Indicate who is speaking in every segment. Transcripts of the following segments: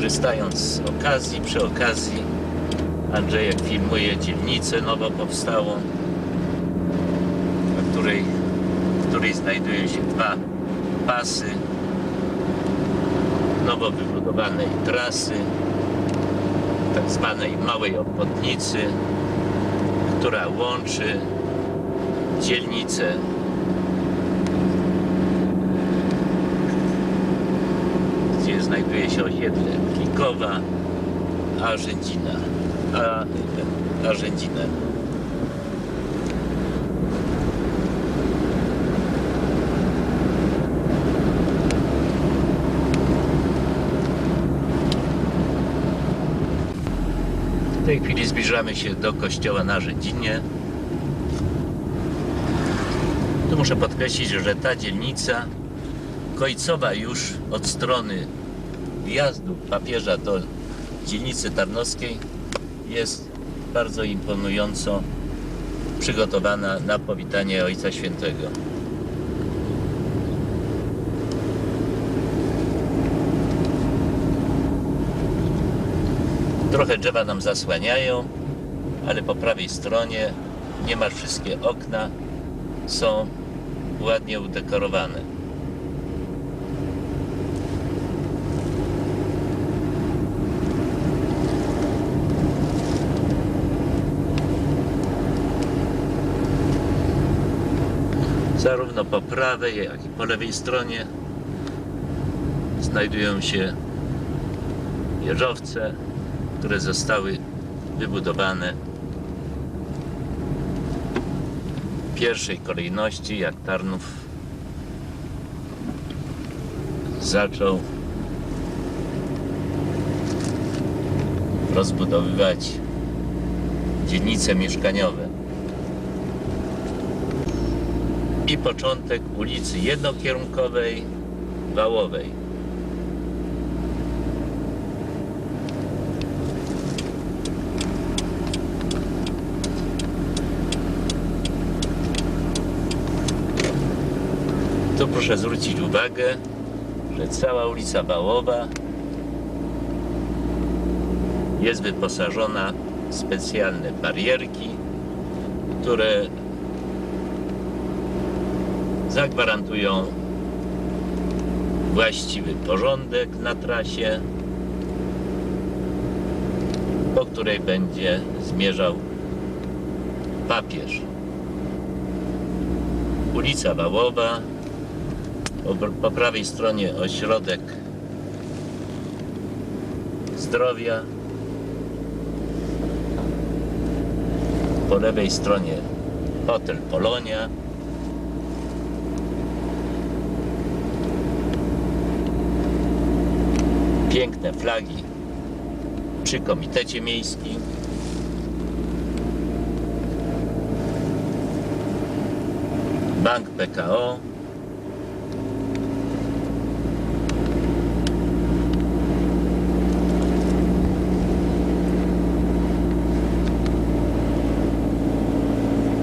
Speaker 1: Korzystając z okazji, przy okazji Andrzejek filmuje dzielnicę nowo powstałą, na której, w której znajdują się dwa pasy nowo wybudowanej trasy, tak zwanej małej obwodnicy, która łączy dzielnicę się osiedle Klikowa, Arzędzina, a, Arzędzina. W tej chwili zbliżamy się do kościoła na Rzędzinie. Tu muszę podkreślić, że ta dzielnica końcowa już od strony wjazdu papieża do dzielnicy tarnowskiej jest bardzo imponująco przygotowana na powitanie Ojca Świętego. Trochę drzewa nam zasłaniają, ale po prawej stronie niemal wszystkie okna są ładnie udekorowane. Zarówno po prawej, jak i po lewej stronie znajdują się wieżowce, które zostały wybudowane w pierwszej kolejności, jak Tarnów zaczął rozbudowywać dzielnice mieszkaniowe. I początek ulicy jednokierunkowej Wałowej. Tu proszę zwrócić uwagę, że cała ulica Wałowa jest wyposażona w specjalne barierki, które zagwarantują właściwy porządek na trasie, po której będzie zmierzał papież. Ulica Wałowa, po, prawej stronie ośrodek zdrowia, po lewej stronie hotel Polonia, piękne flagi przy komitecie miejskim. Bank PKO.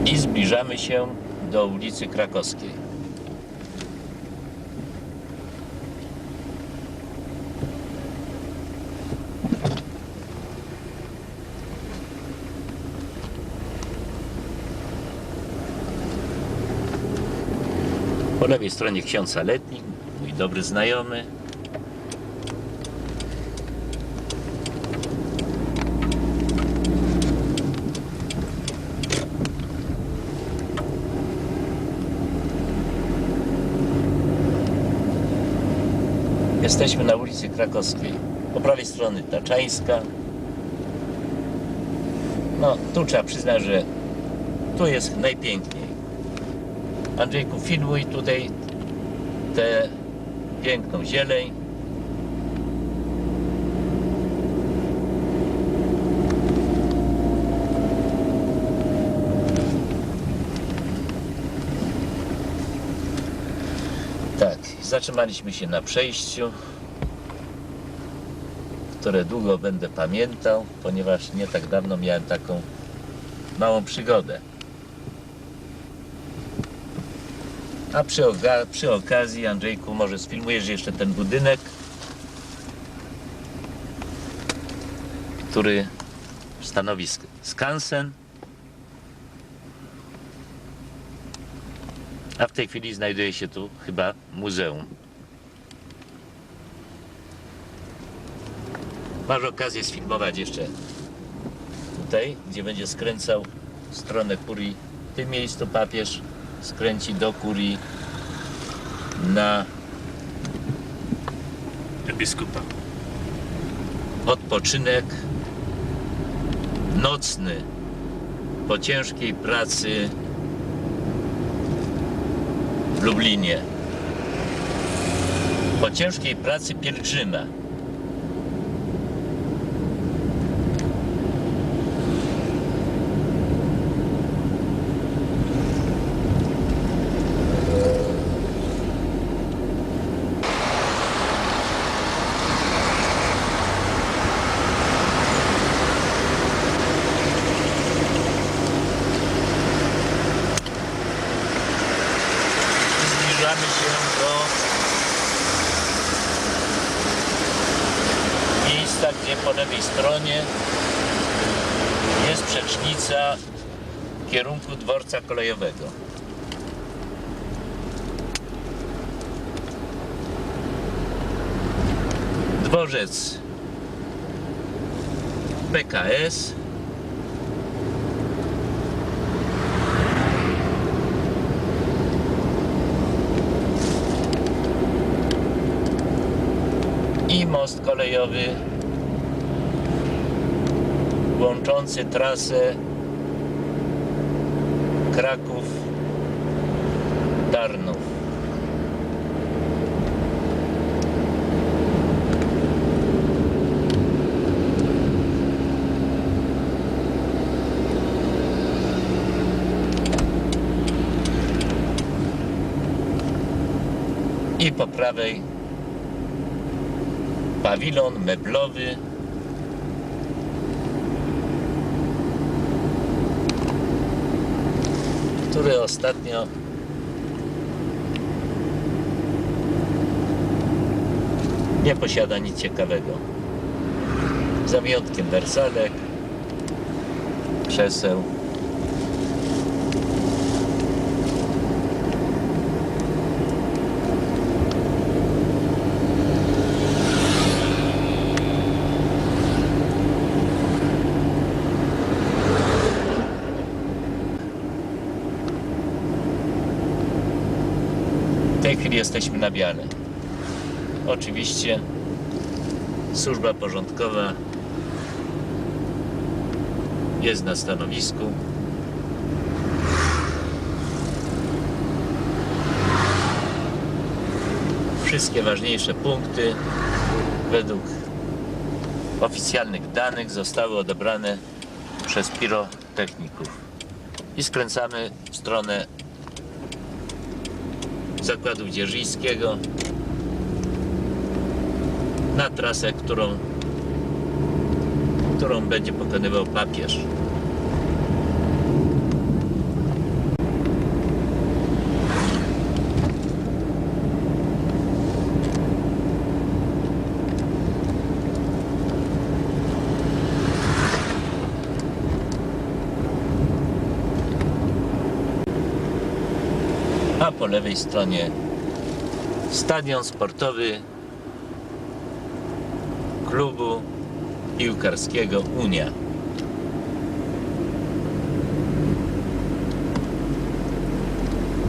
Speaker 1: I zbliżamy się do ulicy Krakowskiej. Po lewej stronie ksiądz Letnik, mój dobry znajomy. Jesteśmy na ulicy Krakowskiej. Po prawej strony Taczańska. No, tu trzeba przyznać, że tu jest najpiękniej. Andrzejku, filmuj tutaj tę piękną zieleń. Tak, zatrzymaliśmy się na przejściu, które długo będę pamiętał, ponieważ nie tak dawno miałem taką małą przygodę. A przy, przy okazji, Andrzejku, może sfilmujesz jeszcze ten budynek? który stanowi sk- skansen. A w tej chwili znajduje się tu chyba muzeum. Masz okazję sfilmować jeszcze tutaj, gdzie będzie skręcał stronę kurii. W tym miejscu papież skręci do kurii na
Speaker 2: biskupa.
Speaker 1: odpoczynek nocny po ciężkiej pracy w Lublinie. Po ciężkiej pracy pielgrzyma. Zbliżamy się do miejsca, gdzie po lewej stronie jest przecznica w kierunku dworca kolejowego. Dworzec PKS i most kolejowy łączący trasę Kraków Tarnów. I po prawej pawilon meblowy. Który ostatnio nie posiada nic ciekawego. Za wyjątkiem wersalek, krzeseł. Tej chwili jesteśmy na Biale. Oczywiście służba porządkowa jest na stanowisku. Wszystkie ważniejsze punkty według oficjalnych danych zostały odebrane przez pirotechników. I skręcamy w stronę zakładu dzierżyńskiego na trasę, którą, którą będzie pokonywał papież. A po lewej stronie stadion sportowy klubu piłkarskiego Unia.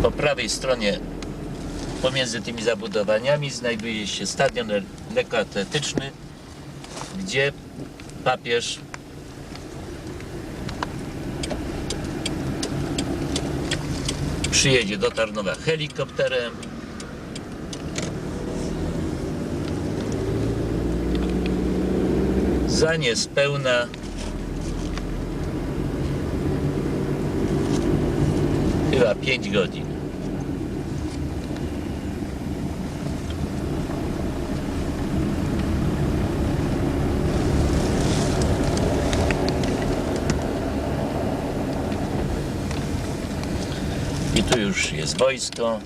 Speaker 1: Po prawej stronie pomiędzy tymi zabudowaniami znajduje się stadion le- lekkoatletyczny, gdzie papież przyjedzie do Tarnowa helikopterem. Za niespełna chyba 5 godzin. Tu już jest wojsko.